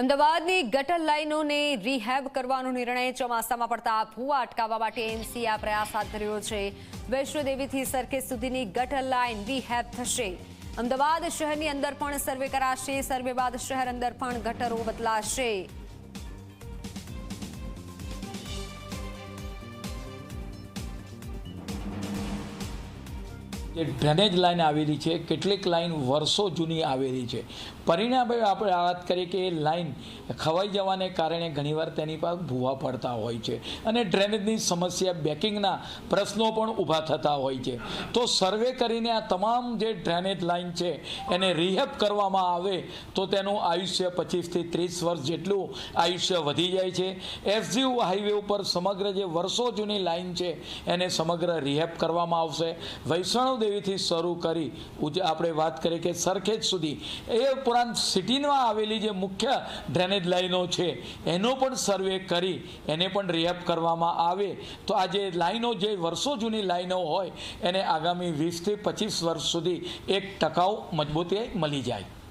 અમદાવાદની ગટર લાઇનોને રિહેબ કરવાનો નિર્ણય ચોમાસામાં પડતા ભૂવા અટકાવવા માટે એમસી આ પ્રયાસ હાથ ધર્યો છે. વૈષ્ણોદેવીથી સરખેજ સુધીની ગટર લાઇન રિહેબ થશે. અમદાવાદ શહેરની અંદર પણ સર્વે કરાશે. સર્વે બાદ શહેર અંદર પણ ગટરો બદલાશે. જે ડ્રેનેજ લાઇન આવેલી છે, કેટલીક લાઇન વર્ષો જૂની આવેલી છે. પરિણામે આપણે વાત કરીએ કે એ લાઇન ખવાઈ જવાને કારણે ઘણીવાર તેની પર ભૂવા પડતા હોય છે અને ડ્રેનેજની સમસ્યા બેકિંગના પ્રશ્નો પણ ઊભા થતા હોય છે. તો સર્વે કરીને આ તમામ જે ડ્રેનેજ લાઇન છે, એને રિહેબ કરવામાં આવે તો તેનું આયુષ્ય પચીસથી ત્રીસ વર્ષ જેટલું આયુષ્ય વધી જાય છે. એસજીયુ હાઈવે ઉપર સમગ્ર જે વર્ષો જૂની લાઇન છે, એને સમગ્ર રિહેબ કરવામાં આવશે. વૈષ્ણવ દેવીથી શરૂ કરી આપણે વાત કરીએ કે સરખેજ સુધી. એ ઉપરાંત સિટીમાં આવેલી જે મુખ્ય ડ્રેનેજ લાઈનો છે, એનો પણ સર્વે કરી, એને પણ રિહેબ કરવામાં આવે. તો આ જે લાઈનો જે વર્ષો જૂની લાઈનો હોય, એને આગામી વીસથી પચીસ વર્ષ સુધી એક ટકાઉ મજબૂતી મળી જાય.